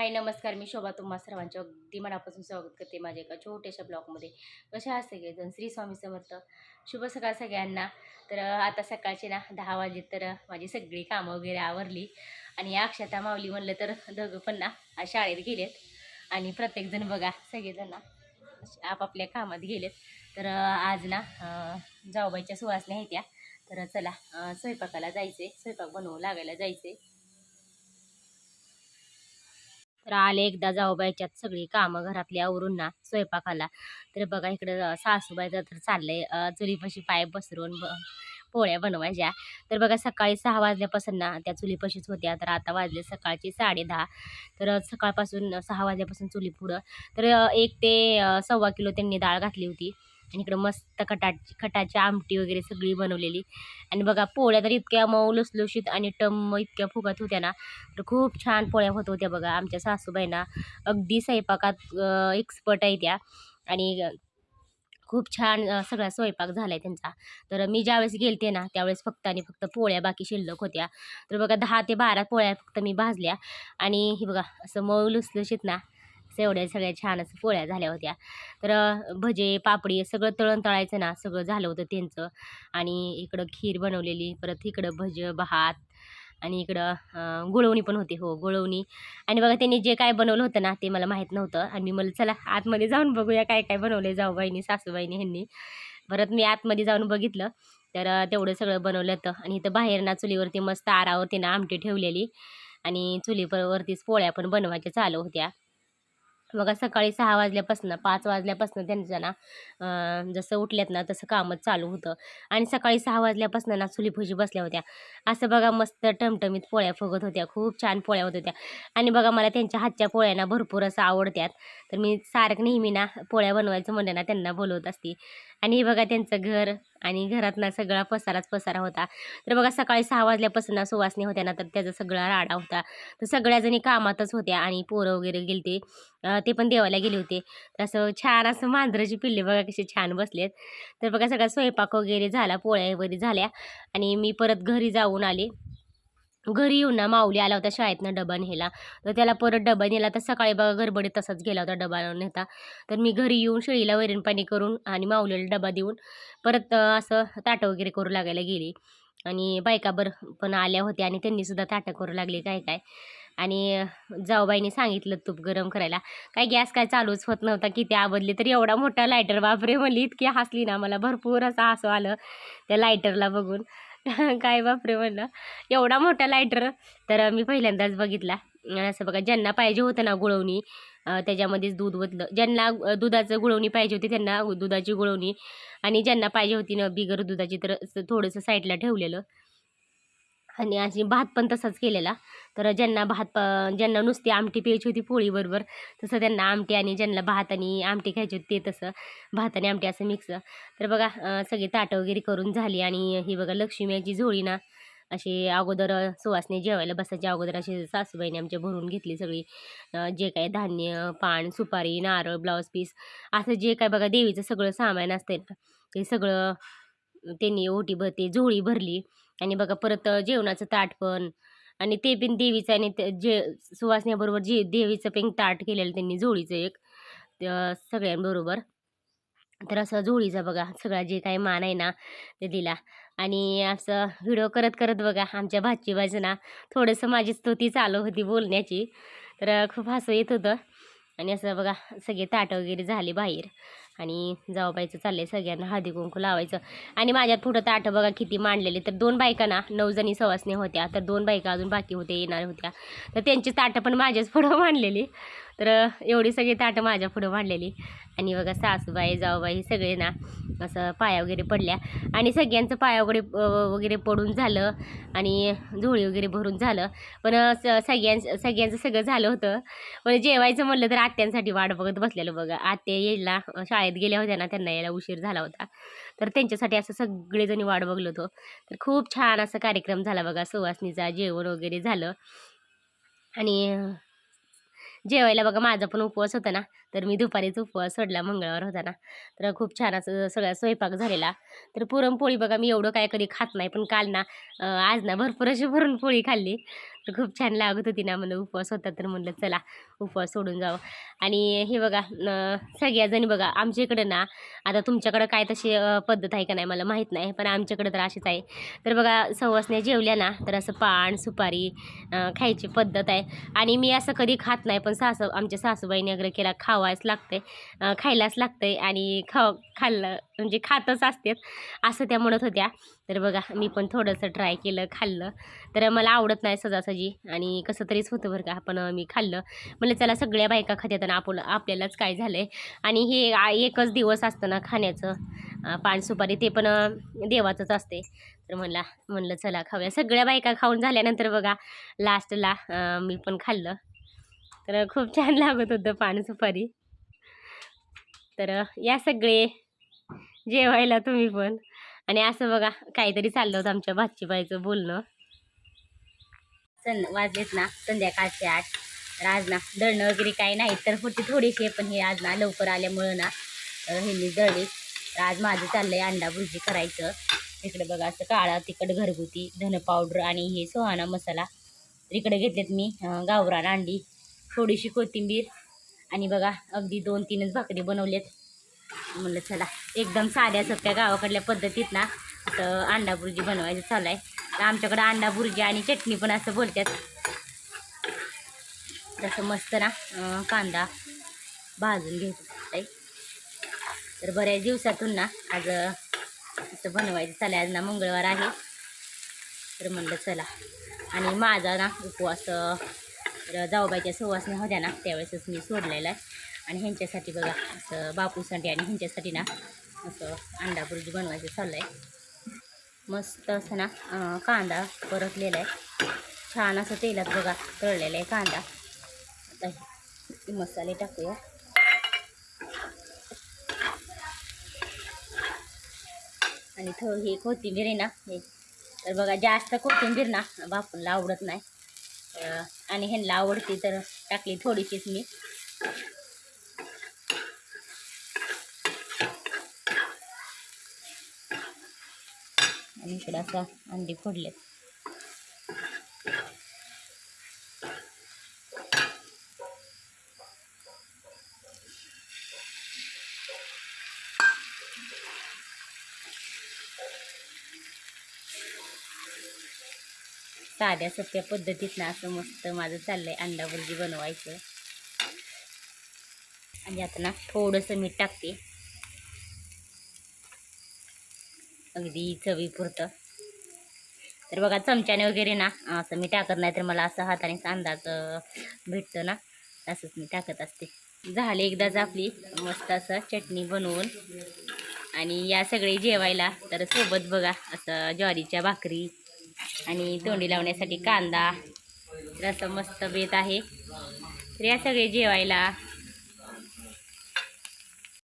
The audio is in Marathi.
हाय नमस्कार. मी शोभा. तुम्हा सर्वांचे अगदी मनापासून स्वागत करते माझ्या एका छोट्याशा ब्लॉगमध्ये. कशा असते सगळेजण? श्री स्वामी समर्थ. शुभ सकाळ सगळ्यांना. तर आता सकाळचे ना दहा वाजे तर माझी सगळी कामं वगैरे आवरली. आणि या अक्षता माऊली म्हणलं तर दोघं पण ना शाळेत गेलेत. आणि प्रत्येकजण बघा सगळेजण ना आपापल्या कामात गेलेत. तर आज ना जाऊबाईच्या सुवासने आहेत त्या. तर चला स्वयंपाकाला जायचे स्वयंपाक बनवू लागायला जायचे तर आले एकदा जाऊबाईच्यात सगळी कामं घरातली आवरून ना स्वयंपाकाला. तर बघा इकडं अं, सासूबाईचं तर चाललंय चुलीपाशी पाय पसरून ब पोळ्या बनवायच्या. तर बघा सकाळी सहा वाजल्यापासून ना त्या चुलीपाशीच होत्या. तर आता वाजले सकाळची साडे दहा. तर सकाळपासून सहा वाजल्यापासून चुली पुढं तर एक ते सव्वा किलो त्यांनी डाळ घातली होती. आणि इकडं मस्त खटाची खटाची आमटी वगैरे सगळी बनवलेली. आणि बघा पोळ्या तर इतक्या मऊ लुसलुशीत आणि टम इतक्या फुगत होत्या ना तर खूप छान पोळ्या होत होत्या बघा आमच्या सासूबाईंना. अगदी स्वयंपाकात एक्सपर्ट आहे त्या. आणि खूप छान सगळा स्वयंपाक झाला आहे त्यांचा. तर मी ज्यावेळेस गेलते ना त्यावेळेस फक्त आणि फक्त पोळ्या बाकी शिल्लक होत्या. तर बघा दहा ते बारा पोळ्या फक्त मी भाजल्या. आणि हे बघा असं मऊ लुसलुशीत ना एवढ्या सगळ्या छान असं पोळ्या झाल्या होत्या. तर भजे पापडी सगळं तळण तळायचं ना सगळं झालं होतं त्यांचं. आणि इकडं खीर बनवलेली परत इकडं भजं भात आणि इकडं गुळवणी पण होती. हो गुळवणी. आणि बघा त्यांनी जे काय बनवलं होतं ना ते मला माहीत नव्हतं. आणि मी मला चला आतमध्ये जाऊन बघूया काय काय बनवलं जाऊबाईनी सासूबाईनी ह्यांनी. परत मी आतमध्ये जाऊन बघितलं. तर तेवढं सगळं बनवलं होतं. आणि इथं बाहेर ना चुलीवरती मस्त आरावरती ना आमटी ठेवलेली. आणि चुलीवरतीच पोळ्या पण बनवायच्या चालू होत्या. बघा सकाळी सहा वाजल्यापासून पाच वाजल्यापासून त्यांचं ना जसं उठल्यात ना तसं कामच चालू होतं. आणि सकाळी सहा वाजल्यापासून ना चुलीफुशी बसल्या होत्या. असं बघा मस्त टमटमीत पोळ्या फुगत होत्या. खूप छान पोळ्या होत होत्या. आणि बघा मला त्यांच्या हातच्या पोळ्यांना भरपूर असं आवडत्यात. तर मी सारखं नेहमी ना पोळ्या बनवायचं म्हणलं ना त्यांना बोलवत असते. आणि हे बघा त्यांचं घर आणि घरात ना सगळा पसाराच पसारा होता. तर बघा सकाळी सहा वाजल्यापासून ना सुवासनी होत्या ना तर त्याचा सगळा राडा होता. तर सगळ्याजणी कामातच होत्या आणि पोरं वगैरे गेलते. ते पण देवाला गेले होते. तर असं छान असं मांजराची पिल्ले बघा कसे छान बसलेत. तर बघा सगळा स्वयंपाक वगैरे झाला पोळ्या वगैरे झाल्या. आणि मी परत घरी जाऊन आले. घरी येऊन ना माऊली आला होता शाळेतनं डबा न्यायला. तर त्याला परत डबा नेला तर सकाळी बघा गडबडीत तसाच गेला होता डबा नेता. तर मी घरी येऊन शेळीला वैरण पाणी करून आणि माऊलीला डबा देऊन परत असं ताटं वगैरे करू लागायला गेली. आणि बायकाबर पण आल्या होत्या आणि त्यांनीसुद्धा ताटं करू लागली काय काय. आणि जाऊबाईने सांगितलं तूप गरम करायला. काय गॅस काय चालूच होत नव्हता किती आबदली तर एवढा मोठा लायटर बापरे म्हणली इतकी हसली ना मला. भरपूर असं हसू आलं त्या लायटरला बघून. काय बापरे म्हणलं. एवढा मोठा लायटर तर मी पहिल्यांदाच बघितला. असं बघा ज्यांना पाहिजे होतं ना गुळवणी त्याच्यामध्येच दूध ओतलं. ज्यांना दुधाचं गुळवणी पाहिजे होती त्यांना दुधाची गुळवणी. आणि ज्यांना पाहिजे होती ना बिगर दुधाची तर थोडंसं साईडला ठेवलेलं. आणि अशी भात पण तसाच केलेला. तर ज्यांना भात प ज्यांना नुसती आमटी प्यायची होती पोळीबरोबर तसं त्यांना आमटी आणि ज्यांना भात आणि आमटी खायची होती ते तसं भात आणि आमटी असं मिक्स तर बघा सगळी ताटं वगैरे करून झाली आणि ही बघा लक्ष्मीची झोळी ना अशी अगोदर सुवासने जेवायला बसायच्या अगोदर अशी सासूबाईने आमच्या भरून घेतली सगळी जे काय धान्य पान सुपारी नारळ ब्लाऊज पीस असं जे काय बघा देवीचं सगळं सामान असते ना ते सगळं त्यांनी ओटी भरते झोळी भरली. आणि बघा परत जेवणाचं ताट पण आणि ते पण देवीचं आणि ते जे सुवासण्याबरोबर जे देवीचं पण ताट केलेलं त्यांनी जोळीचं एक त्या सगळ्यांबरोबर. तर असं जोळीचा बघा सगळा जे काही मान आहे ना ते दिला. आणि असं व्हिडिओ करत करत बघा आमच्या भाची ना थोडंसं माझी स्तुती चालू होती बोलण्याची. तर खूप हसू येत होतं. आणि असं बघा सगळे ताटं वगैरे झाले बाहेर. आणि जाऊबाईचं चाललंय सगळ्यांना हळदी कुंकू लावायचं. आणि माझ्यात पुढं ताटं बघा किती मांडलेले तर दोन बायका ना नऊ जणी सवासने होत्या. तर दोन बायका अजून बाकी होते येणार होत्या. तर त्यांची ताटं पण माझ्याच पुढं मांडलेली. तर एवढी सगळी ताटं माझ्या पुढं मांडलेली आणि बघा सासूबाई जाऊबाई सगळे ना असं पाया वगैरे पडल्या. आणि सगळ्यांचं पाया वगैरे वगैरे पडून झालं आणि झोळी वगैरे भरून झालं. पण सगळ्यांचं सगळ्यांचं सगळं झालं होतं. पण जेवायचं म्हणलं तर आत्यांसाठी वाट बघत बसलेलं बघा. आत्या यायला शाळेत गेल्या होत्या ना त्यांना यायला उशीर झाला होता. तर त्यांच्यासाठी असं सगळेजणी वाट बघलो होतो. तर खूप छान असा कार्यक्रम झाला बघा. सुवासनीचा जेवण वगैरे झालं. आणि जेवायला बघा माझा पण उपवास होता ना तर मी दुपारीच उपवास सोडला मंगळवार होता ना. तर खूप छान असं सगळा स्वयंपाक झालेला. तर पुरणपोळी बघा मी एवढं काय कधी खात नाही पण काल ना आज ना भरपूर अशी पुरणपोळी खाल्ली. तर खूप छान लागत होती ना म्हणलं उपवास होता तर म्हणलं चला उपवास सोडून जावं. आणि हे बघा सगळ्याजणी बघा आमच्या इकडं ना आता तुमच्याकडं काय तशी पद्धत आहे का नाही मला माहीत नाही पण आमच्याकडं तर अशीच आहे. तर बघा सवासण्या जेवल्या ना तर असं पान सुपारी खायची पद्धत आहे. आणि मी असं कधी खात नाही पण सासू आमच्या सासूबाईने वगैरे केला खावायच लागते खायलाच लागतंय आणि खाव खाल्लं म्हणजे खातच असतात. असं त्या म्हणत होत्या. तर बघा मी पण थोडंसं ट्राय केलं खाल्लं. तर मला आवडत नाही सजासजी आणि कसं तरीच होतं बरं का पण मी खाल्लं. म्हणलं चला सगळ्या बायका खात्यात आणि आपण आपल्यालाच काय झालं आहे आणि हे एकच दिवस असतं ना खाण्याचं. पान सुपारी ते पण देवाचंच असते. तर म्हणला म्हणलं चला खाऊया. सगळ्या बायका खाऊन झाल्यानंतर बघा लास्टला मी पण खाल्लं. तर खूप छान लागत होतं पान सुपारी. तर या सगळे जेवायला तुम्ही पण. आणि असं बघा काहीतरी चाललं होतं आमच्या भाजीबाईचं बोलणं. सं वाजलेत ना संध्याकाळचे आठ. तर आज ना दळणं वगैरे काही नाही तर होती थोडीशी पण हे आज ना लवकर आल्यामुळं ना तर ह्यांनी दळली. तर आज माझं चाललंय अंडा भुर्जी करायचं. इकडे बघा असं काळा तिखट घरगुती धन पावडर आणि हे सोहाना मसाला. तर इकडे घेतलेत मी गावरान अंडी थोडीशी कोथिंबीर. आणि बघा अगदी दोन तीनच भाकरी बनवलेत. म्हणलं चला एकदम साध्या सोप्या गावाकडल्या पद्धतीत ना असं अंडा भुर्जी बनवायचं चालू आहे. तर आमच्याकडं अंडा भुर्जी आणि चटणी पण असं बोलतात तसं मस्त ना कांदा भाजून घ्यायचं आहे तर बऱ्याच दिवसातून ना आज असं बनवायचं चालू आहे. आज ना मंगळवार आहे. तर म्हणलं चला. आणि माझा ना उपवास तर जाऊबाईच्या सुवासने होत्या ना त्यावेळेसच मी सोडलेला आहे. आणि ह्यांच्यासाठी बघा असं बापूसाठी आणि ह्यांच्यासाठी ना असं अंडा बुर्जी बनवायचं चाललं आहे मस्त असं ना कांदा परतलेला आहे. छान असं तेलात बघा तळलेला आहे कांदा. आता मसाले टाकूया. आणि थो ही कोथिंबीर आहे ना हे. तर बघा जास्त कोथिंबीर ना बापूला आवडत नाही. आणि ह्यांना आवडते तर टाकली थोडीशीच मी. आणि इकडं असं अंडी फोडलेत. साध्या सोप्या पद्धतीतनं असं मस्त माझं चाललंय अंडा भुर्जी बनवायचं. आणि आता ना थोडंसं मीठ टाकते. अगदी चवीपुरतं. तर बघा चमच्याने वगैरे ना असं मी टाकत नाही तर मला असं हातानेच अंदाज भेटतं ना असंच मी टाकत असते. झाले एकदाच आपली मस्त असं चटणी बनवून. आणि या सगळे जेवायला तर सोबत बघा असं ज्वारीच्या भाकरी आणि तोंडी लावण्यासाठी कांदा. तर असं मस्त बेत आहे. तर या सगळे जेवायला